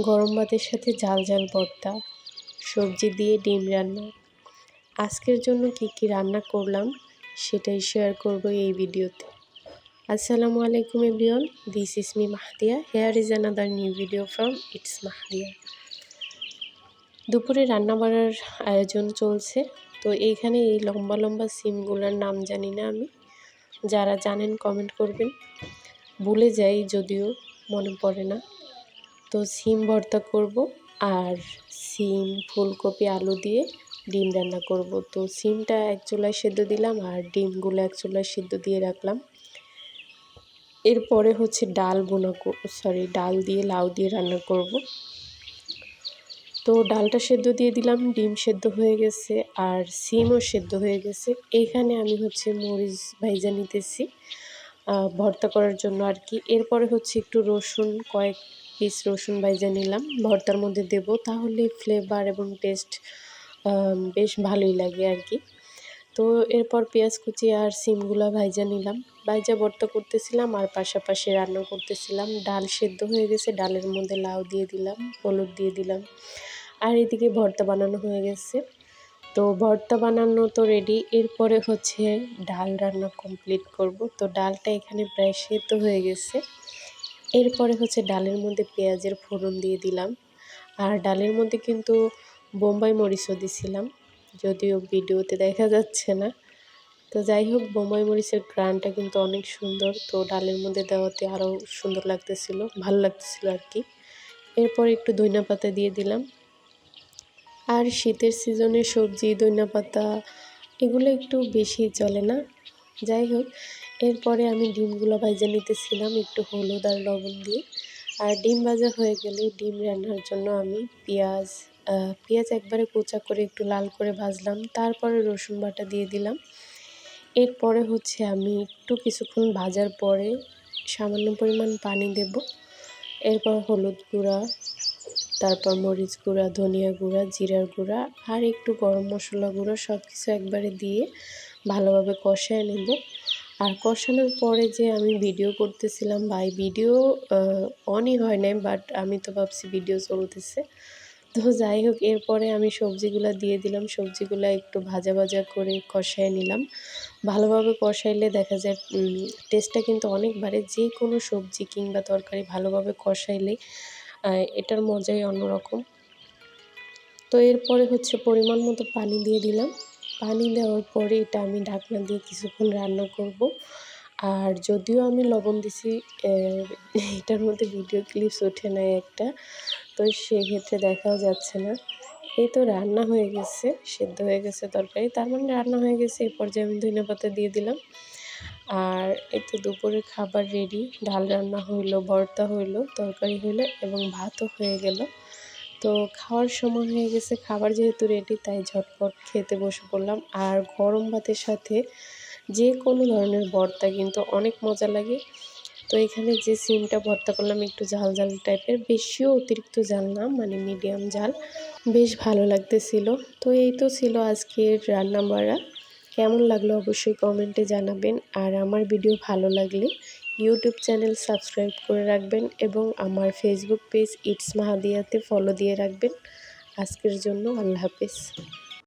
গরম ভাতের সাথে ঝাল ঝাল ভর্তা, সবজি দিয়ে ডিম রান্না। আজকের জন্য কি কি রান্না করলাম সেটাই শেয়ার করব এই ভিডিওতে। আসসালামু আলাইকুম everyone this is me Mahdiya here is another new video from its Mahdiya দুপুরে রান্না বাড়ার আয়োজন চলছে, তো এইখানে এই লম্বা লম্বা সিমগুলোর নাম জানি না আমি। যারা জানেন কমেন্ট করবেন। ভুলে যাই যদিও, মনে পড়ে না। তো সিম ভর্তা করব আর সিম ফুলকপি, আলু দিয়ে ডিম রান্না করব। তো সিমটা এক চুলায় সেদ্ধ দিলাম আর ডিমগুলো এক চুলায় সেদ্ধ দিয়ে রাখলাম। এরপরে হচ্ছে ডাল বোনা সরি ডাল দিয়ে লাউ দিয়ে রান্না করব। তো ডালটা সেদ্ধ দিয়ে দিলাম, ডিম সেদ্ধ হয়ে গেছে আর সিমও সেদ্ধ হয়ে গেছে। এখানে আমি হচ্ছে মরিচ ভাইজা নিতেছি। ভর্তা করার জন্য আর কি। এরপরে হচ্ছে একটু রসুন, কয়েক পিস রসুন ভাইজা নিলাম। ভর্তার মধ্যে দেব, তাহলে ফ্লেভার এবং টেস্ট বেশ ভালোই লাগে আর কি। তো এরপর পেঁয়াজ কুচি আর সিমগুলা ভাইজা নিলাম। ভাইজা ভর্তা করতেছিলাম আর পাশাপাশি রান্না করতেছিলাম। ডাল সেদ্ধ হয়ে গেছে, ডালের মধ্যে লাউ দিয়ে দিলাম, হলুদ দিয়ে দিলাম। আর এদিকে ভর্তা বানানো হয়ে গেছে। তো ভর্তা বানানো তো রেডি এরপরে হচ্ছে ডাল রান্না কমপ্লিট করব। তো ডালটা এখানে প্রায় সেদ্ধ হয়ে গেছে। এরপরে হচ্ছে ডালের মধ্যে পেঁয়াজের ফোড়ন দিয়ে দিলাম। আর ডালের মধ্যে কিন্তু বোম্বাই মরিচও দিছিলাম, যদিও ভিডিওতে দেখা যাচ্ছে না। তো যাই হোক, বোম্বাই মরিচের গ্রানটা কিন্তু অনেক সুন্দর। তো ডালের মধ্যে দেওয়াতে আরও সুন্দর লাগতেছিল, ভালো লাগতেছিল আর কি। এরপর একটু ধনিয়া পাতা দিয়ে দিলাম। আর শীতের সিজনে সবজি ধনিয়া পাতা এগুলো একটু বেশি চলে না? যাই হোক, এরপরে আমি ডিমগুলো ভাজা নিতেছিলাম একটু হলুদ আর লবণ দিয়ে। আর ডিম ভাজা হয়ে গেলে ডিম রান্নার জন্য আমি পেঁয়াজ পেঁয়াজ একবারে কোচা করে একটু লাল করে ভাজলাম, তারপরে রসুন বাটা দিয়ে দিলাম। এরপরে হচ্ছে আমি একটু কিছুক্ষণ ভাজার পরে সামান্য পরিমাণ পানি দেব। এরপর হলুদ গুঁড়া তারপর মরিচ গুঁড়া, ধনিয়া গুঁড়া, জিরার গুঁড়া আর একটু গরম মশলা গুঁড়ো সব কিছু একবারে দিয়ে ভালোভাবে কষায় নেব। আর কষানোর পরে যে আমি ভিডিও করতেছিলাম, ভাই ভিডিও অনই হয় নাই বাট আমি তো ভাবছি ভিডিও চলতেছে। তো যাই হোক, এরপরে আমি সবজিগুলো দিয়ে দিলাম। সবজিগুলো একটু ভাজা ভাজা করে কষায় নিলাম। ভালোভাবে কষাইলে দেখা যায় টেস্টটা কিন্তু অনেক বাড়ে যে কোনো সবজি কিংবা তরকারি ভালোভাবে কষাইলে এটার মজাই অন্যরকম। তো এরপরে হচ্ছে পরিমাণ মতো পানি দিয়ে দিলাম। পানি দেওয়ার পরে এটা আমি ঢাকনা দিয়ে কিছুক্ষণ রান্না করব। আর যদিও আমি লবণ দিছি এটার মধ্যে ভিডিও ক্লিপস ওঠে নাই একটা, তো সেক্ষেত্রে দেখাও যাচ্ছে না। এই তো রান্না হয়ে গেছে, সেদ্ধ হয়ে গেছে তরকারি। তার মানে রান্না হয়ে গেছে এই পর্যায়ে আমি ধনে পাতা দিয়ে দিলাম। আর এই তো দুপুরের খাবার রেডি ডাল রান্না হইল, ভর্তা হইল, তরকারি হইল এবং ভাতও হয়ে গেল। তো খাওয়ার সময় হয়ে গেছে, খাবার যেহেতু রেডি তাই ঝটপট খেতে বসে পড়লাম। আর গরম ভাতের সাথে যে কোনো ধরনের ভর্তা কিন্তু অনেক মজা লাগে। তো এখানে যে সিমটা ভর্তা করলাম একটু ঝাল ঝাল টাইপের বেশিও অতিরিক্ত ঝাল না মানে মিডিয়াম ঝাল। বেশ ভালো লাগতেছিল। তো এই তো ছিল আজকের রান্না বাড়া কেমন লাগল অবশ্যই কমেন্টে জানাবেন। আর আমার ভিডিও ভালো লাগলে ইউটিউব চ্যানেল সাবস্ক্রাইব করে রাখবেন এবং আমার ফেসবুক পেজ ইটস মাহাদিয়াতে ফলো দিয়ে রাখবেন। আজকের জন্য আল্লাহ হাফেজ।